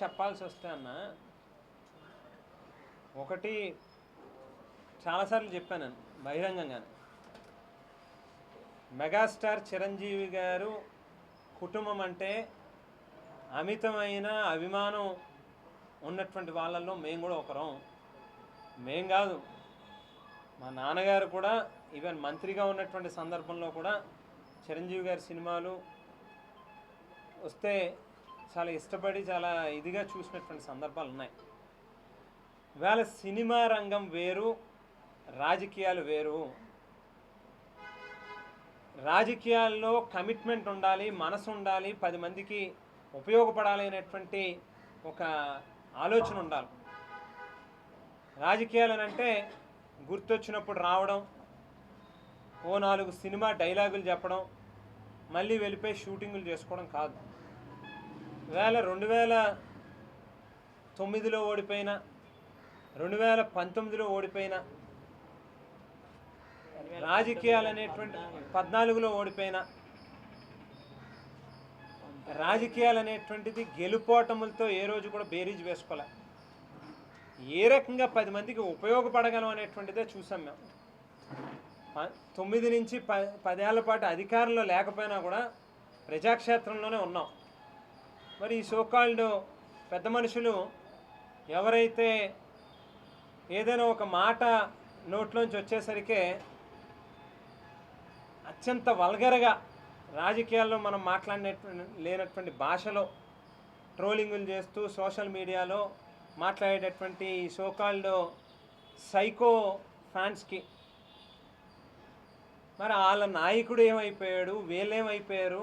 చెప్పాల్సి వస్తే అన్న ఒకటి చాలాసార్లు చెప్పాను బహిరంగంగానే. మెగాస్టార్ చిరంజీవి గారు కుటుంబం అంటే అమితమైన అభిమానం ఉన్నటువంటి వాళ్ళల్లో మేము కూడా ఒకరం. మేం కాదు మా నాన్నగారు కూడా ఈవెన్ మంత్రిగా ఉన్నటువంటి సందర్భంలో కూడా చిరంజీవి గారి సినిమాలు వస్తే చాలా ఇష్టపడి చాలా ఇదిగా చూసినటువంటి సందర్భాలు ఉన్నాయి. ఇవాళ సినిమా రంగం వేరు రాజకీయాలు వేరు. రాజకీయాల్లో కమిట్మెంట్ ఉండాలి మనసు ఉండాలి పది మందికి ఉపయోగపడాలి అనేటువంటి ఒక ఆలోచన ఉండాలి. రాజకీయాలు అంటే గుర్తొచ్చినప్పుడు రావడం ఓ నాలుగు సినిమా డైలాగులు చెప్పడం మళ్ళీ వెళ్ళిపోయి షూటింగులు చేసుకోవడం కాదు. వేల రెండు వేల తొమ్మిదిలో ఓడిపోయిన రెండు వేల పంతొమ్మిదిలో ఓడిపోయిన రాజకీయాలు అనేటువంటి పద్నాలుగులో ఓడిపోయిన రాజకీయాలు అనేటువంటిది గెలుపోటములతో ఏ రోజు కూడా బేరీజ్ వేసుకోలే. ఏ రకంగా పది మందికి ఉపయోగపడగలం అనేటువంటిదే చూసాం మేము. తొమ్మిది నుంచి ప పదేళ్ళ పాటు అధికారంలో లేకపోయినా కూడా ప్రజాక్షేత్రంలోనే ఉన్నాం. మరి ఈ సోకాల్డ్ పెద్ద మనుషులు ఎవరైతే ఏదైనా ఒక మాట నోట్లోంచి వచ్చేసరికే అత్యంత వల్గరగా రాజకీయాల్లో మనం మాట్లాడినటువంటి లేనటువంటి భాషలో ట్రోలింగులు చేస్తూ సోషల్ మీడియాలో మాట్లాడేటటువంటి ఈ సోకాల్డ్ సైకో ఫ్యాన్స్కి మరి వాళ్ళ నాయకుడు ఏమైపోయాడు? వీళ్ళేమైపోయారు?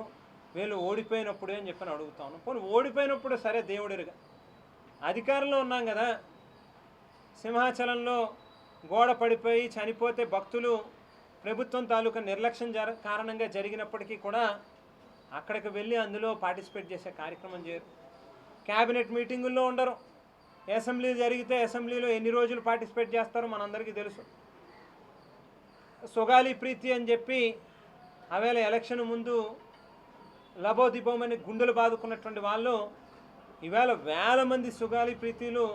వీళ్ళు ఓడిపోయినప్పుడు అని చెప్పని అడుగుతాను పోనీ ఓడిపోయినప్పుడు సరే దేవుడిరుగా అధికారంలో ఉన్నాం కదా. సింహాచలంలో గోడ పడిపోయి చనిపోతే భక్తులు ప్రభుత్వం తాలూకా నిర్లక్ష్యం జర కారణంగా జరిగినప్పటికీ కూడా అక్కడికి వెళ్ళి అందులో పార్టిసిపేట్ చేసే కార్యక్రమం చేయరు. క్యాబినెట్ మీటింగుల్లో ఉండరు. అసెంబ్లీ జరిగితే అసెంబ్లీలో ఎన్ని రోజులు పార్టిసిపేట్ చేస్తారో మనందరికీ తెలుసు. సుగాలి ప్రీతి అని చెప్పి ఆవేళ ఎలక్షన్ ముందు లబోదిబోమని గుండెలు బాదుకున్నటువంటి వాళ్ళు ఈవేళ వేల మంది సుగాలి ప్రీతిలు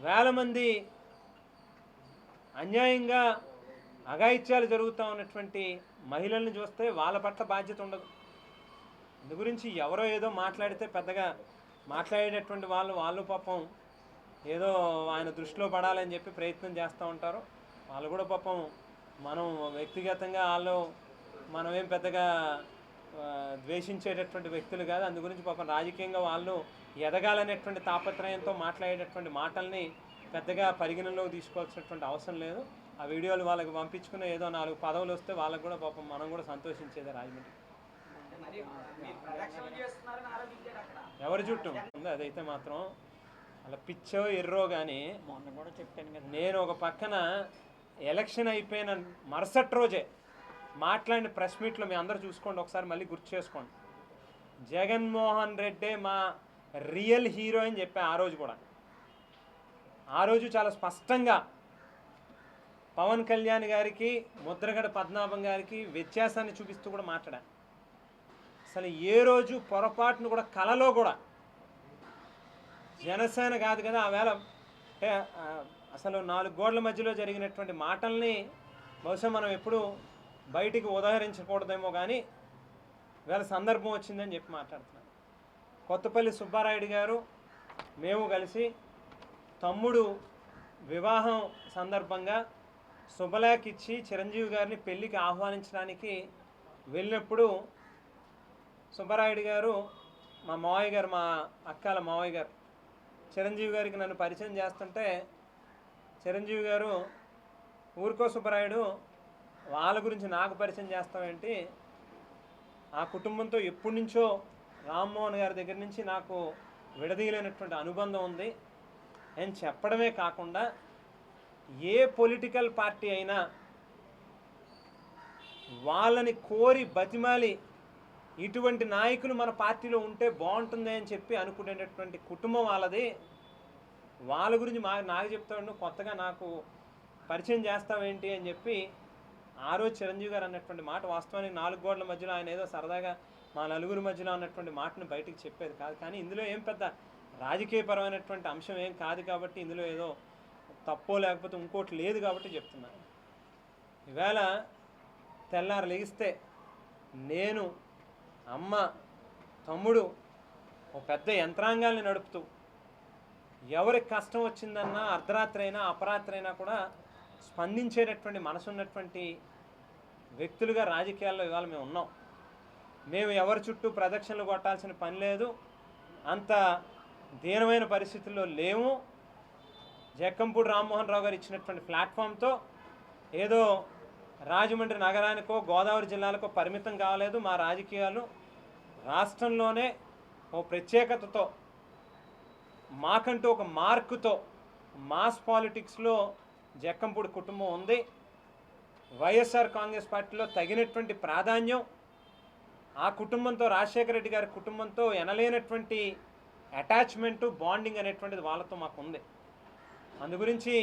వేల మంది అన్యాయంగా అఘాయిత్యాలు జరుగుతూ ఉన్నటువంటి మహిళల్ని చూస్తే వాళ్ళ పట్ల బాధ్యత ఉండదు. అందు గురించి ఎవరో ఏదో మాట్లాడితే పెద్దగా మాట్లాడేటటువంటి వాళ్ళు వాళ్ళు పాపం ఏదో ఆయన దృష్టిలో పడాలని చెప్పి ప్రయత్నం చేస్తూ ఉంటారు. వాళ్ళు కూడా పాపం మనం వ్యక్తిగతంగా వాళ్ళు మనం ఏం పెద్దగా ద్వేషించేటటువంటి వ్యక్తులు కాదు. అందు గురించి పాపం రాజకీయంగా వాళ్ళు ఎదగాలనేటువంటి తాపత్రయంతో మాట్లాడేటటువంటి మాటల్ని పెద్దగా పరిగణనలోకి తీసుకోవాల్సినటువంటి అవసరం లేదు. ఆ వీడియోలు వాళ్ళకి పంపించుకున్న ఏదో నాలుగు పదవులు వస్తే వాళ్ళకు కూడా పాపం మనం కూడా సంతోషించేదే రాజమండ్రి. ఎవరి చుట్టూ ఉంది అదైతే మాత్రం. అలా పిచ్చో ఎర్రో కానీ మొన్న కూడా చెప్పాను కదా. నేను ఒక పక్కన ఎలక్షన్ అయిపోయిన మరుసటి రోజే మాట్లాడిన ప్రెస్ మీట్లో మీ అందరూ చూసుకోండి ఒకసారి మళ్ళీ గుర్తు చేసుకోండి. జగన్మోహన్ రెడ్డే మా రియల్ హీరో అని చెప్పా ఆ రోజు కూడా. ఆ రోజు చాలా స్పష్టంగా పవన్ కళ్యాణ్ గారికి ముద్రగడ పద్మనాభం గారికి వ్యత్యాసాన్ని చూపిస్తూ కూడా మాట్లాడా అసలు ఏ రోజు పొరపాటును కూడా కలలో కూడా జనసేన కాదు కదా ఆవేళ అంటే అసలు నాలుగు గోడల మధ్యలో జరిగినటువంటి మాటల్ని బహుశా మనం ఎప్పుడు బయటికి ఉదాహరించకూడదేమో కానీ వేళ సందర్భం వచ్చిందని చెప్పి మాట్లాడుతున్నాను. కొత్తపల్లి సుబ్బారాయుడు గారు మేము కలిసి తమ్ముడు వివాహం సందర్భంగా శుభలేఖిచ్చి చిరంజీవి గారిని పెళ్ళికి ఆహ్వానించడానికి వెళ్ళినప్పుడు సుబ్బరాయుడు గారు మా మావయ్య గారు మా అక్కల మావయ్య గారు చిరంజీవి గారికి నన్ను పరిచయం చేస్తుంటే చిరంజీవి గారు ఊరుకో సుబ్బరాయుడు వాళ్ళ గురించి నాకు పరిచయం చేస్తావేంటి ఆ కుటుంబంతో ఎప్పటి నుంచో రామ్మోహన్ గారి దగ్గర నుంచి నాకు విడదీయలేనటువంటి అనుబంధం ఉంది. అని చెప్పడమే కాకుండా ఏ పొలిటికల్ పార్టీ అయినా వాళ్ళని కోరి బతిమాలి ఇటువంటి నాయకులు మన పార్టీలో ఉంటే బాగుంటుంది అని చెప్పి అనుకునేటటువంటి కుటుంబం వాళ్ళది. వాళ్ళ గురించి మా నాకు చెప్తాడు కొత్తగా నాకు పరిచయం చేస్తావేంటి అని చెప్పి ఆ రోజు చిరంజీవి గారు అన్నటువంటి మాట వాస్తవానికి నాలుగు గోడల మధ్యలో ఆయన ఏదో సరదాగా మా నలుగురి మధ్యలో అన్నటువంటి మాటను బయటికి చెప్పేది కాదు. కానీ ఇందులో ఏం పెద్ద రాజకీయపరమైనటువంటి అంశం ఏం కాదు కాబట్టి ఇందులో ఏదో తప్పో లేకపోతే ఇంకోటి లేదు కాబట్టి చెప్తున్నాను ఈవేళ తెల్లారు లేగిస్తే నేను అమ్మ తమ్ముడు ఒక పెద్ద యంత్రాంగాల్ని నడుపుతూ ఎవరికి కష్టం వచ్చిందన్నా అర్ధరాత్రి అయినా అపరాత్రి అయినా కూడా స్పందించేటటువంటి మనసు ఉన్నటువంటి వ్యక్తులుగా రాజకీయాల్లో ఇవాళ మేము ఉన్నాం. మేము ఎవరి చుట్టూ ప్రదక్షిణలు కొట్టాల్సిన పని లేదు. అంత దీనమైన పరిస్థితుల్లో లేము. జక్కంపూడి రామ్మోహన్ రావు గారు ఇచ్చినటువంటి ప్లాట్ఫామ్తో ఏదో రాజమండ్రి నగరానికో గోదావరి జిల్లాలకో పరిమితం కావలేదు మా రాజకీయాలు. రాష్ట్రంలోనే ఓ ప్రత్యేకతతో మాకంటూ ఒక మార్కుతో మాస్ పాలిటిక్స్లో జక్కంపూడి కుటుంబం ఉంది. వైఎస్ఆర్ కాంగ్రెస్ పార్టీలో తగినటువంటి ప్రాధాన్యం ఆ కుటుంబంతో రాజశేఖర రెడ్డి గారి కుటుంబంతో ఎనలేనటువంటి అటాచ్మెంటు బాండింగ్ అనేటువంటిది వాళ్ళతో మాకు ఉంది. అందు గురించి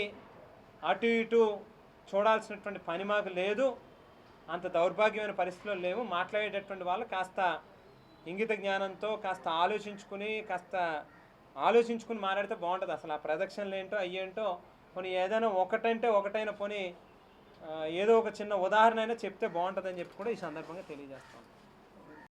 అటు ఇటు చూడాల్సినటువంటి పని మాకు లేదు అంత దౌర్భాగ్యమైన పరిస్థితుల్లో లేవు. మాట్లాడేటటువంటి వాళ్ళు కాస్త ఇంగిత జ్ఞానంతో కాస్త ఆలోచించుకుని కాస్త ఆలోచించుకుని మాట్లాడితే బాగుంటుంది. అసలు ఆ ప్రదక్షిణలు ఏంటో అయ్యేంటో పోనీ ఏదైనా ఒకటంటే ఒకటైన పోనీ ఏదో ఒక చిన్న ఉదాహరణ అయినా చెప్తే బాగుంటుందని చెప్పి కూడా ఈ సందర్భంగా తెలియజేస్తాను